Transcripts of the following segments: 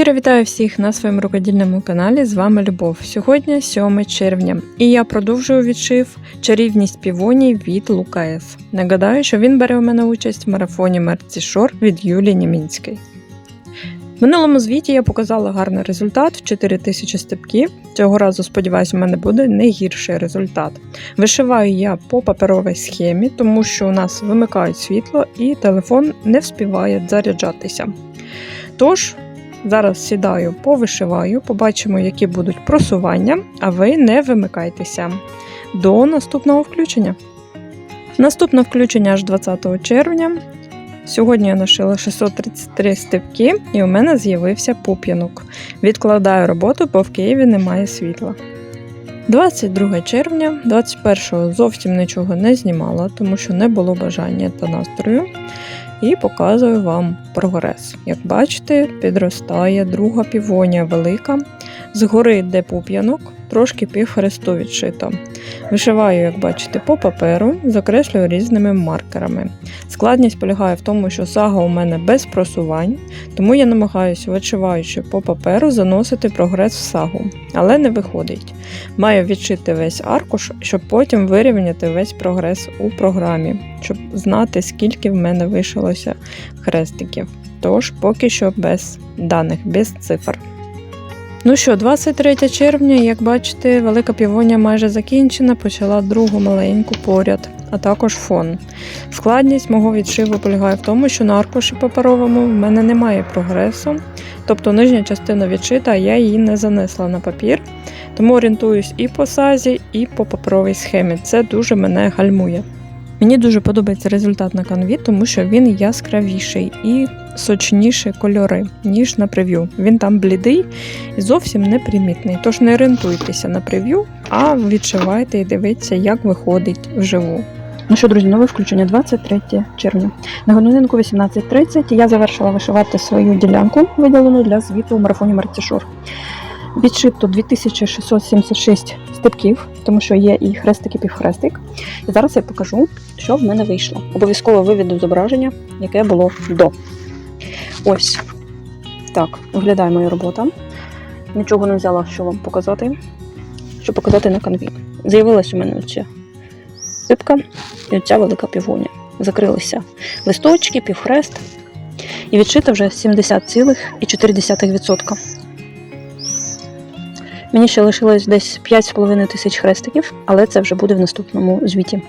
Щиро вітаю всіх на своєму рукодільному каналі. З вами Любов. Сьогодні 7 червня, і я продовжую відшив чарівність півоній від Лукаєс. Нагадаю, що він бере у мене участь в марафоні Мерці Шор від Юлії Німінської. В минулому звіті я показала гарний результат в 4000 степків. Цього разу, сподіваюся, у мене буде не гірший результат. Вишиваю я по паперовій схемі, тому що у нас вимикають світло і телефон не вспіває заряджатися. Тож, зараз сідаю, повишиваю, побачимо, які будуть просування, а ви не вимикайтеся. До наступного включення. Наступне включення аж 20 червня. Сьогодні я нашила 633 степки, і у мене з'явився пуп'янок. Відкладаю роботу, бо в Києві немає світла. 22 червня, 21-го зовсім нічого не знімала, тому що не було бажання та настрою. І показую вам прогрес. Як бачите, підростає друга півонія велика. Згори йде пуп'янок, трошки півхресту відшито. Вишиваю, як бачите, по паперу, закреслюю різними маркерами. Складність полягає в тому, що сага у мене без просувань, тому я намагаюся, вишиваючи по паперу, заносити прогрес в сагу, але не виходить. Маю відшити весь аркуш, щоб потім вирівняти весь прогрес у програмі, щоб знати, скільки в мене вишилося хрестиків. Тож поки що без даних, без цифр. Ну що, 23 червня, як бачите, велика півонія майже закінчена, почала другу маленьку поряд, а також фон. Складність мого відшиву полягає в тому, що на аркуші паперовому в мене немає прогресу, тобто нижня частина відшита, а я її не занесла на папір. Тому орієнтуюсь і по сазі, і по паперовій схемі. Це дуже мене гальмує. Мені дуже подобається результат на канві, тому що він яскравіший і сочніші кольори, ніж на прев'ю. Він там блідий і зовсім непримітний. Тож не орієнтуйтеся на прев'ю, а відшивайте і дивіться, як виходить вживу. Ну що, друзі, нове включення 23 червня. На годинку 18.30 я завершила вишивати свою ділянку, виділену для звіту у марафоні Мартішор. Відшито 2676 степків, тому що є і хрестик, і півхрестик. І зараз я покажу, що в мене вийшло. Обов'язково виведу зображення, яке було до. Ось так виглядає моя робота. Нічого не взяла, що вам показати, що показати на канві. З'явилась у мене оця сипка і оця велика півоня. Закрилися листочки, півхрест. І відшито вже 70,4%. Мені ще лишилось десь 5,5 тисяч хрестиків, але це вже буде в наступному звіті.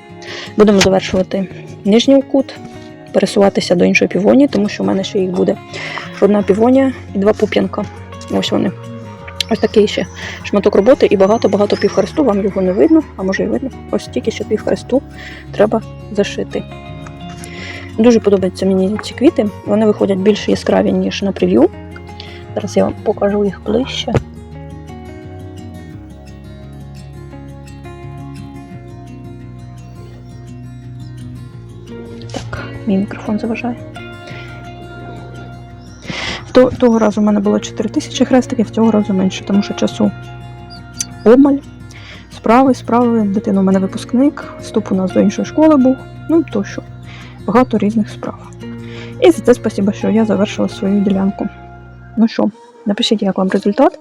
Будемо завершувати нижній кут, пересуватися до іншої півоні, тому що в мене ще їх буде одна півонія і два пуп'янка. Ось вони. Ось такий ще шматок роботи і багато-багато півхресту. Вам його не видно, а може і видно. Ось тільки ще півхресту треба зашити. Дуже подобаються мені ці квіти. Вони виходять більш яскраві, ніж на прев'ю. Зараз я вам покажу їх ближче. Так, мій мікрофон заважає. То- Того разу в мене було 4 тисячі хрестиків, цього разу менше, тому що часу обмаль. Справи, справи. Дитина у мене випускник, вступ у нас до іншої школи був, ну тощо. Багато різних справ. І за це спасибо, що я завершила свою ділянку. Ну що, напишіть, як вам результат.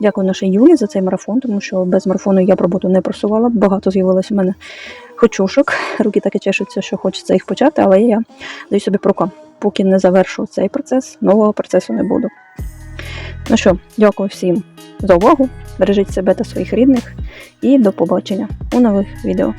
Дякую нашій Юлі за цей марафон, тому що без марафону я б роботу не просувала. Багато з'явилось у мене хочушок. Руки так і чешуться, що хочеться їх почати, але я даю собі прока. Поки не завершу цей процес, нового процесу не буду. Ну що, дякую всім за увагу. Бережіть себе та своїх рідних і до побачення у нових відео.